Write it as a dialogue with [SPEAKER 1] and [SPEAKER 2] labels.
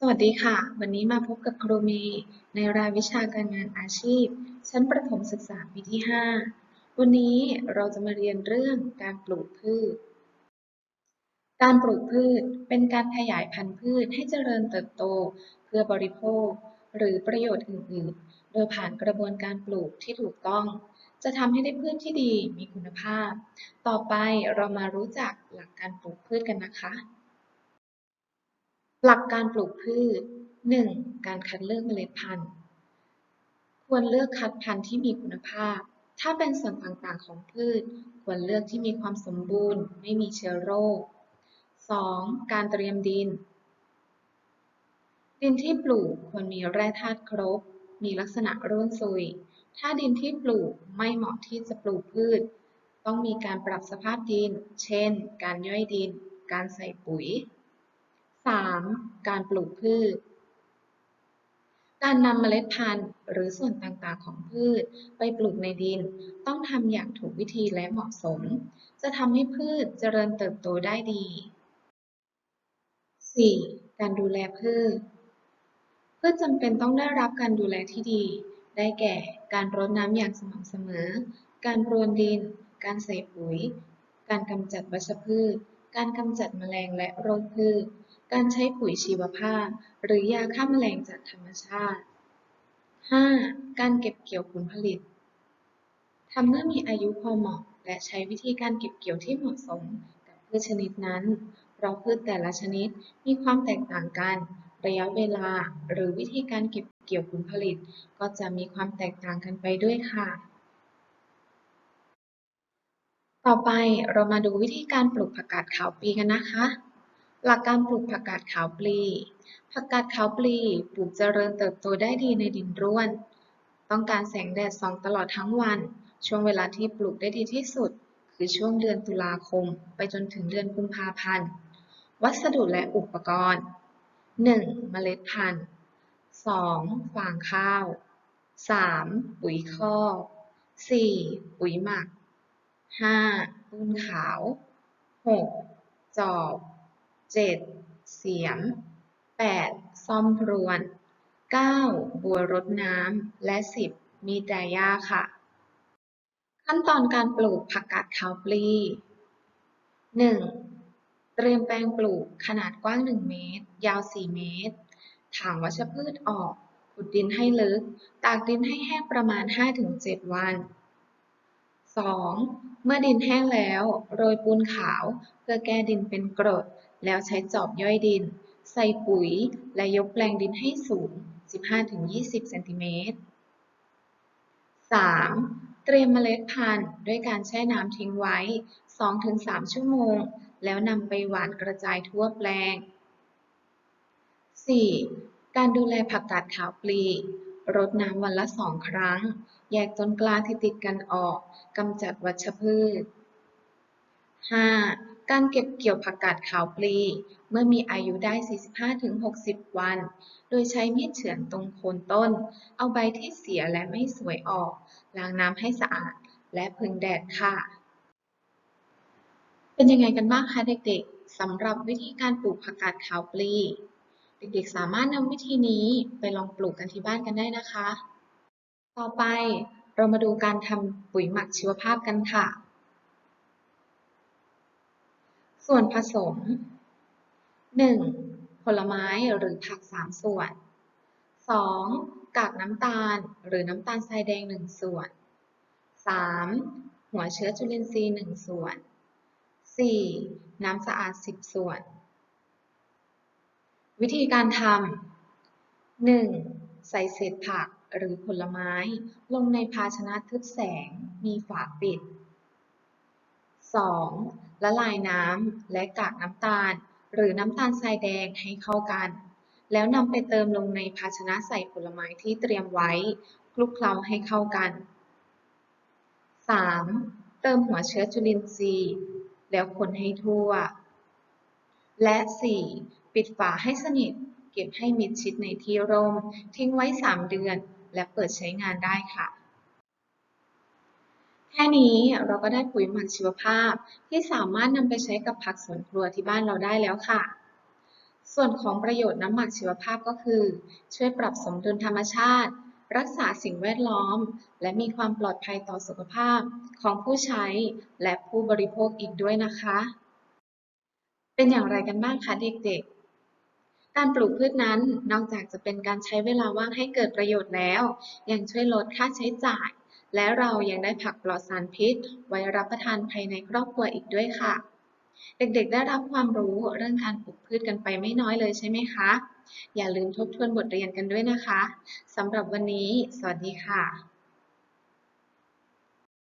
[SPEAKER 1] สวัสดีค่ะ วันนี้มาพบกับครูเมย์ในรายวิชาการงานอาชีพ ชั้นประถมศึกษาปีที่ 5 วันนี้เราจะมาเรียนเรื่องการปลูกพืช การปลูกพืชเป็นการขยายพันธุ์พืชให้เจริญเติบโต เพื่อบริโภค หรือประโยชน์อื่น ๆ โดยผ่านกระบวนการปลูกที่ถูกต้อง จะทำให้ได้พืชที่ดีมีคุณภาพ ต่อไปเรามารู้จักหลักการปลูกพืชกันนะคะ หลักการปลูกพืช 1. การคัดเลือกเมล็ดพันธุ์ ควรเลือกคัดพันธุ์ที่มีคุณภาพ ถ้าเป็นส่วนต่างๆของพืช ควรเลือกที่มีความสมบูรณ์ ไม่มีเชื้อโรค 2. การเตรียมดิน ดินที่ปลูกควรมีแร่ธาตุครบ มีลักษณะร่วนซุย ถ้าดินที่ปลูกไม่เหมาะที่จะปลูกพืช ต้องมีการปรับสภาพดิน เช่น การย่อยดิน การใส่ปุ๋ย 3. การปลูกพืช การนำเมล็ดพันธุ์หรือส่วนต่างๆของพืชไปปลูกในดิน ต้องทำอย่างถูกวิธีและเหมาะสม จะทำให้พืชเจริญเติบโตได้ดี 4. การดูแลพืช พืชจำเป็นต้องได้รับการดูแลที่ดี ได้แก่ การรดน้ำอย่างสม่ำเสมอ การรวนดิน การใส่ปุ๋ย การกำจัดวัชพืช การกำจัดแมลงและโรคพืช การใช้ปุ๋ยชีวภาพ หรือยาฆ่าแมลงจากธรรมชาติ 5. การเก็บเกี่ยวผลผลิตทำเมื่อมีอายุพอเหมาะ และใช้วิธีการเก็บเกี่ยวที่เหมาะสมกับพืชชนิดนั้น เพราะพืชแต่ละชนิดมีความแตกต่างกัน ระยะเวลาหรือวิธีการเก็บเกี่ยวผลผลิต ก็จะมีความแตกต่างกันไปด้วยค่ะ ต่อไปเรามาดูวิธีการปลูกผักกาดขาวปีกันนะคะ หลักการปลูกผักกาดขาวปลี ผักกาดขาวปลีปลูกเจริญเติบโตได้ดีในดินร่วน ต้องการแสงแดดส่องตลอดทั้งวัน ช่วงเวลาที่ปลูกได้ดีที่สุด คือช่วงเดือนตุลาคม ไปจนถึงเดือนกุมภาพันธ์ วัสดุและอุปกรณ์ 1. เมล็ดพันธุ์ 2. ฟางข้าว 3. ปุ๋ยคอก 4. ปุ๋ยหมัก 5. ปูนขาว 6. จอบ 7. เสียม 8. ซ่อมพรวน 9. บัวรดน้ำ และ 10. มีดไดย่าค่ะ ขั้นตอนการปลูกผักกาดขาวปลี 1. เตรียมแปลงปลูกขนาดกว้าง 1 เมตร ยาว 4 เมตร ถางวัชพืชออก ขุดดินให้ลึก ตากดินให้แห้งประมาณ 5-7 วัน 2. เมื่อดินแห้งแล้ว โรยปูนขาว เพื่อแก้ดินเป็นกรด แล้วใช้จอบย่อยดิน ใส่ปุ๋ย และยกแปลงดินให้สูง 15-20 เซนติเมตร 3. เตรียมเมล็ดพันธุ์ด้วยการแช่น้ำทิ้งไว้ 2-3 ชั่วโมง แล้วนำไปหว่านกระจายทั่วแปลง 4. การดูแลผักกาดขาวปลีรดน้ำวันละสองครั้ง แยกต้นกล้าที่ติดกันออก กำจัดวัชพืช 5. การเก็บเกี่ยวผักกาดขาวปลี เมื่อมีอายุได้ 45-60 วัน โดยใช้มีดเฉือนตรงโคนต้น เอาใบที่เสียและไม่สวยออก ล้างน้ำให้สะอาด และพึ่งแดดค่ะ เป็นยังไงกันบ้างคะเด็กๆสำหรับวิธีการปลูกผักกาดขาวปลี เด็กๆ สามารถนำวิธีนี้ไปลองปลูกกันที่บ้านกันได้นะคะ ต่อไปเรามาดูการทำปุ๋ยหมักชีวภาพกันค่ะ ส่วนผสม 1. ผลไม้หรือผัก 3 ส่วน 2. กากน้ำตาลหรือน้ำตาลทรายแดง 1 ส่วน 3. หัวเชื้อจุลินทรีย์ 1 ส่วน 4. น้ำสะอาด 10 ส่วน วิธีการทำ 1. ใส่เศษผักหรือผลไม้ลงในภาชนะทึบแสงมีฝาปิด 2. ละลายน้ำและกากน้ำตาล หรือน้ำตาลทรายแดงให้เข้ากัน แล้วนำไปเติมลงในภาชนะใส่ผลไม้ที่เตรียมไว้ คลุกเคล้าให้เข้ากัน 3. เติมหัวเชื้อจุลินทรีย์ แล้วคนให้ทั่ว และ 4. ปิดฝาให้สนิท เก็บให้มิดชิดในที่ร่ม ทิ้งไว้ 3 เดือน และเปิดใช้งานได้ค่ะ แค่นี้เราก็ได้ปุ๋ยหมักชีวภาพ ที่สามารถนำไปใช้กับผักสวนครัวที่บ้านเราได้แล้วค่ะ ส่วนของประโยชน์น้ำหมักชีวภาพก็คือ ช่วยปรับสมดุลธรรมชาติ รักษาสิ่งแวดล้อม และมีความปลอดภัยต่อสุขภาพของผู้ใช้และผู้บริโภคอีกด้วยนะคะ เป็นอย่างไรกันบ้างคะเด็กๆการปลูกพืชนั้นนอกจากจะเป็นการใช้เวลาว่างให้เกิดประโยชน์แล้ว ยังช่วยลดค่าใช้จ่าย และเรายังได้ผักปลอดสารพิษ ไว้รับประทานภายในครอบครัวอีกด้วยค่ะ เด็กๆ ได้รับความรู้เรื่องการปลูกพืชกันไปไม่น้อยเลยใช่ไหมคะ อย่าลืมทบทวนบทเรียนกันด้วยนะคะสำหรับวันนี้ สวัสดีค่ะ